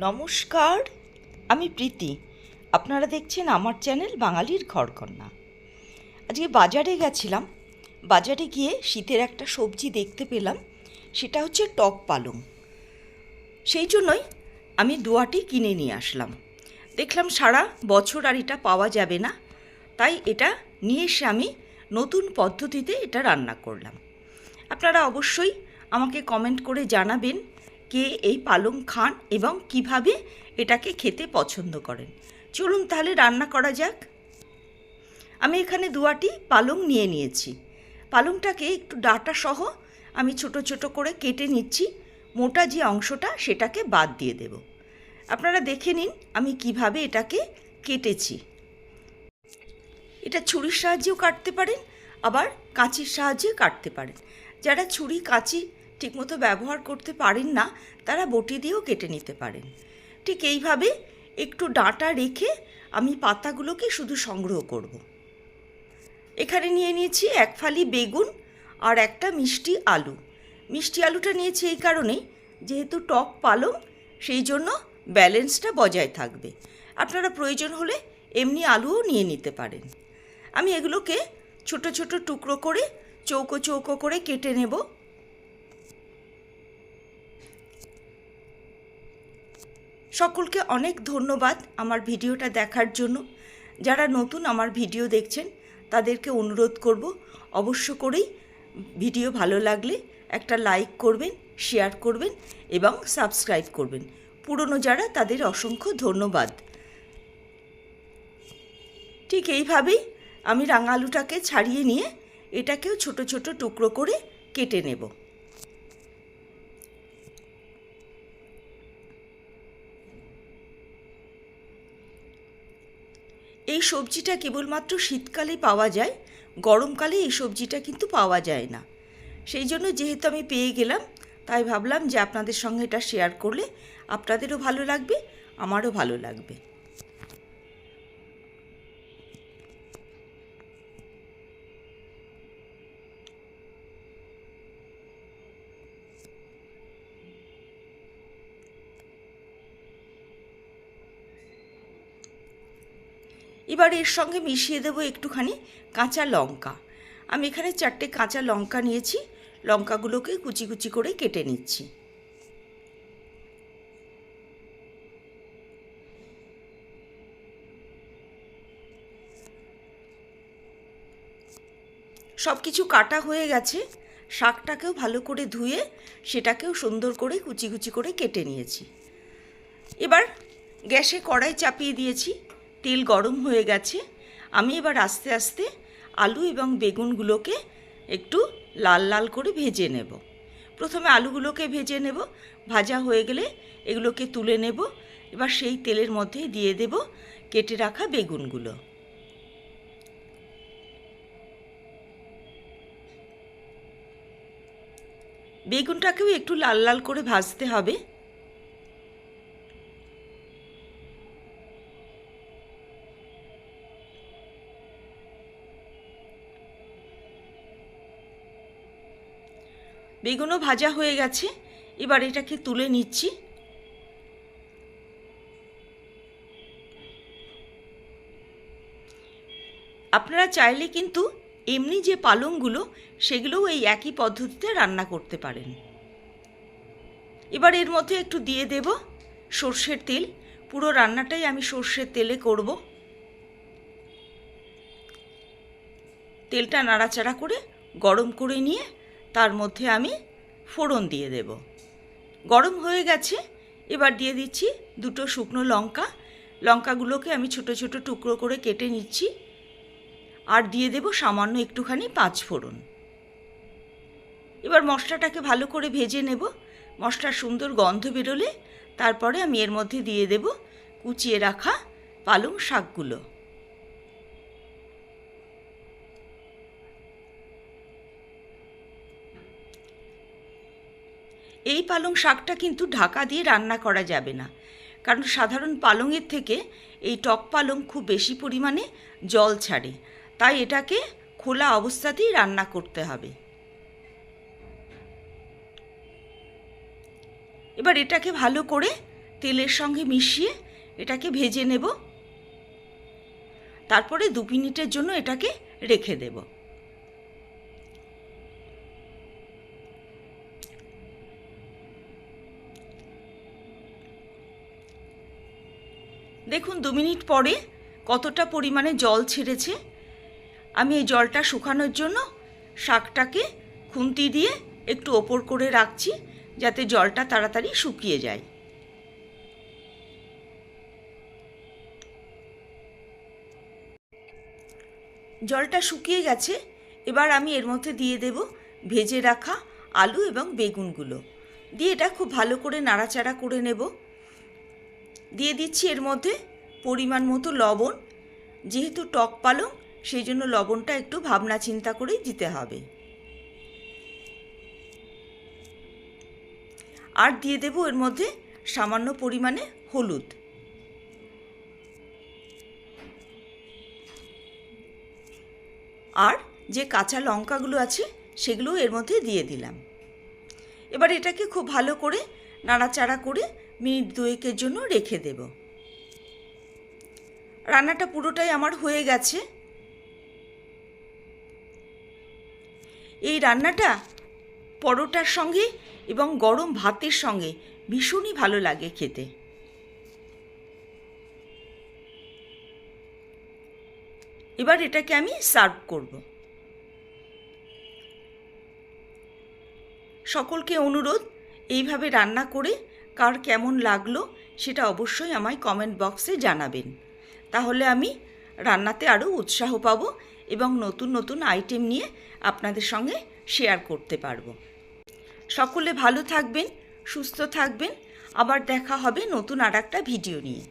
নমস্কার, আমি প্রীতি। আপনারা দেখছেন আমার চ্যানেল বাঙালির ঘরকন্যা। আজকে বাজারে গেছিলাম। বাজারে গিয়ে শীতের একটা সবজি দেখতে পেলাম। সেটা হচ্ছে টক পালং। সেই জন্যই আমি দুয়াটি কিনে নিয়ে আসলাম। দেখলাম সারা বছর আর এটা পাওয়া যাবে না। তাই এটা নিয়ে এসে আমি নতুন পদ্ধতিতে এটা রান্না করলাম। আপনারা অবশ্যই আমাকে কমেন্ট করে জানাবেন কে এই পালং খান এবং কীভাবে এটাকে খেতে পছন্দ করেন। চলুন তাহলে রান্না করা যাক। আমি এখানে দুয়াটি পালং নিয়ে নিয়েছি। পালংটাকে একটু ডাটা সহ আমি ছোট ছোট করে কেটে নিচ্ছি। মোটা যে অংশটা সেটাকে বাদ দিয়ে দেব। আপনারা দেখে নিন আমি কীভাবে এটাকে কেটেছি। এটা ছুরির সাহায্যেও কাটতে পারেন, আবার কাঁচির সাহায্যে কাটতে পারেন। যারা ছুরি, কাঁচি ঠিকমতো ব্যবহার করতে পারেন না, তারা বটি দিয়েও কেটে নিতে পারেন। ঠিক এইভাবে একটু ডাঁটা রেখে আমি পাতাগুলোকে শুধু সংগ্রহ করব। এখানে নিয়ে নিয়েছি এক ফালি বেগুন আর একটা মিষ্টি আলু। মিষ্টি আলুটা নিয়েছি এই কারণেই, যেহেতু টক পালং, সেই জন্য ব্যালেন্সটা বজায় থাকবে। আপনারা প্রয়োজন হলে এমনি আলুও নিয়ে নিতে পারেন। আমি এগুলোকে ছোট ছোট টুকরো করে চৌকো চৌকো করে কেটে নেব। সকলকে অনেক ধন্যবাদ আমার ভিডিওটা দেখার জন্য। যারা নতুন আমার ভিডিও দেখছেন, তাদেরকে অনুরোধ করব অবশ্য করেই ভিডিও ভালো লাগলে একটা লাইক করবেন, শেয়ার করবেন এবং সাবস্ক্রাইব করবেন। পুরনো যারা, তাদের অসংখ্য ধন্যবাদ। ঠিক এইভাবেই আমি রাঙা আলুটাকে ছাড়িয়ে নিয়ে এটাকেও ছোট ছোট টুকরো করে কেটে নেব। এই সবজিটা কেবলমাত্র শীতকালে পাওয়া যায়, গরমকালে এই সবজিটা কিন্তু পাওয়া যায় না। সেই জন্য যেহেতু আমি পেয়ে গেলাম, তাই ভাবলাম যে আপনাদের সঙ্গে এটা শেয়ার করলে আপনাদেরও ভালো লাগবে, আমারও ভালো লাগবে। এবার এর সঙ্গে মিশিয়ে দেবো একটুখানি কাঁচা লঙ্কা। আমি এখানে চারটে কাঁচা লঙ্কা নিয়েছি, লঙ্কাগুলোকে কুচি কুচি করে কেটে নিচ্ছি। সব কিছু কাটা হয়ে গেছে, শাকটাকেও ভালো করে ধুয়ে সেটাকেও সুন্দর করে কুচি কুচি করে কেটে নিয়েছি। এবার গ্যাসে কড়াই চাপিয়ে দিয়েছি। তেল গরম হয়ে গেছে। আমি এবার আস্তে আস্তে আলু এবং বেগুনগুলোকে একটু লাল লাল করে ভেজে নেব। প্রথমে আলুগুলোকে ভেজে নেব। ভাজা হয়ে গেলে এগুলোকে তুলে নেব। এবার সেই তেলের মধ্যে দিয়ে দেব কেটে রাখা বেগুনগুলো। বেগুনটাকেও একটু লাল লাল করে ভাজতে হবে। বেগুনও ভাজা হয়ে গেছে। এবার এটাকে তুলে নিচ্ছি। আপনারা চাইলে কিন্তু এমনি যে পালংগুলো, সেগুলোও এই একই পদ্ধতিতে রান্না করতে পারেন। এবার এর মধ্যে একটু দিয়ে দেব সর্ষের তেল। পুরো রান্নাটাই আমি সর্ষের তেলে করব। তেলটা নাড়াচাড়া করে গরম করে নিয়ে তার মধ্যে আমি ফোড়ন দিয়ে দেব। গরম হয়ে গেছে, এবার দিয়ে দিচ্ছি দুটো শুকনো লঙ্কা। লঙ্কাগুলোকে আমি ছোট ছোট টুকরো করে কেটে নিচ্ছি আর দিয়ে দেব সামান্য একটুখানি পাঁচ ফোড়ন। এবার মশলাটাকে ভালো করে ভেজে নেব। মশলার সুন্দর গন্ধ বেরোলে তারপরে আমি এর মধ্যে দিয়ে দেব কুচিয়ে রাখা পালং শাকগুলো। এই পালং শাকটা কিন্তু ঢাকা দিয়ে রান্না করা যাবে না। কারণ সাধারণ পালংয়ের থেকে এই টক পালং খুব বেশি পরিমাণে জল ছাড়ে। তাই এটাকে খোলা অবস্থাতেই রান্না করতে হবে। এবার এটাকে ভালো করে তেলের সঙ্গে মিশিয়ে এটাকে ভেজে নেব। তারপরে দু মিনিটের জন্য এটাকে রেখে দেব। দেখুন দু মিনিট পরে কতটা পরিমাণে জল ছেড়েছে। আমি এই জলটা শুকানোর জন্য শাকটাকে খুন্তি দিয়ে একটু ওপর করে রাখছি যাতে জলটা তাড়াতাড়ি শুকিয়ে যায়। জলটা শুকিয়ে গেছে, এবার আমি এর মধ্যে দিয়ে দেব ভেজে রাখা আলু এবং বেগুনগুলো। দিয়ে এটা খুব ভালো করে নাড়াচাড়া করে নেব। দিয়ে দিচ্ছি এর মধ্যে পরিমাণ মতো লবণ। যেহেতু টক পালং, সেই জন্য লবণটা একটু ভাবনা চিন্তা করেই দিতে হবে। আর দিয়ে দেব এর মধ্যে সামান্য পরিমাণে হলুদ। আর যে কাঁচা লঙ্কাগুলো আছে সেগুলো এর মধ্যে দিয়ে দিলাম। এবার এটাকে খুব ভালো করে নাড়াচাড়া করে মিনিট দুয়েকের জন্য রেখে দেব। রান্নাটা পুরোটাই আমার হয়ে গেছে। এই রান্নাটা পরোটার সঙ্গে এবং গরম ভাতের সঙ্গে ভীষণই ভালো লাগে খেতে। এবার এটাকে আমি সার্ভ করব। সকলকে অনুরোধ, এইভাবে রান্না করে কার কেমন লাগল সেটা অবশ্যই আমায় কমেন্ট বক্সে জানাবেন। তাহলে আমি রান্নাতে আরও উৎসাহ পাব এবং নতুন নতুন আইটেম নিয়ে আপনাদের সঙ্গে শেয়ার করতে পারব। সকলে ভালো থাকবেন, সুস্থ থাকবেন। আবার দেখা হবে নতুন আর একটা ভিডিও নিয়ে।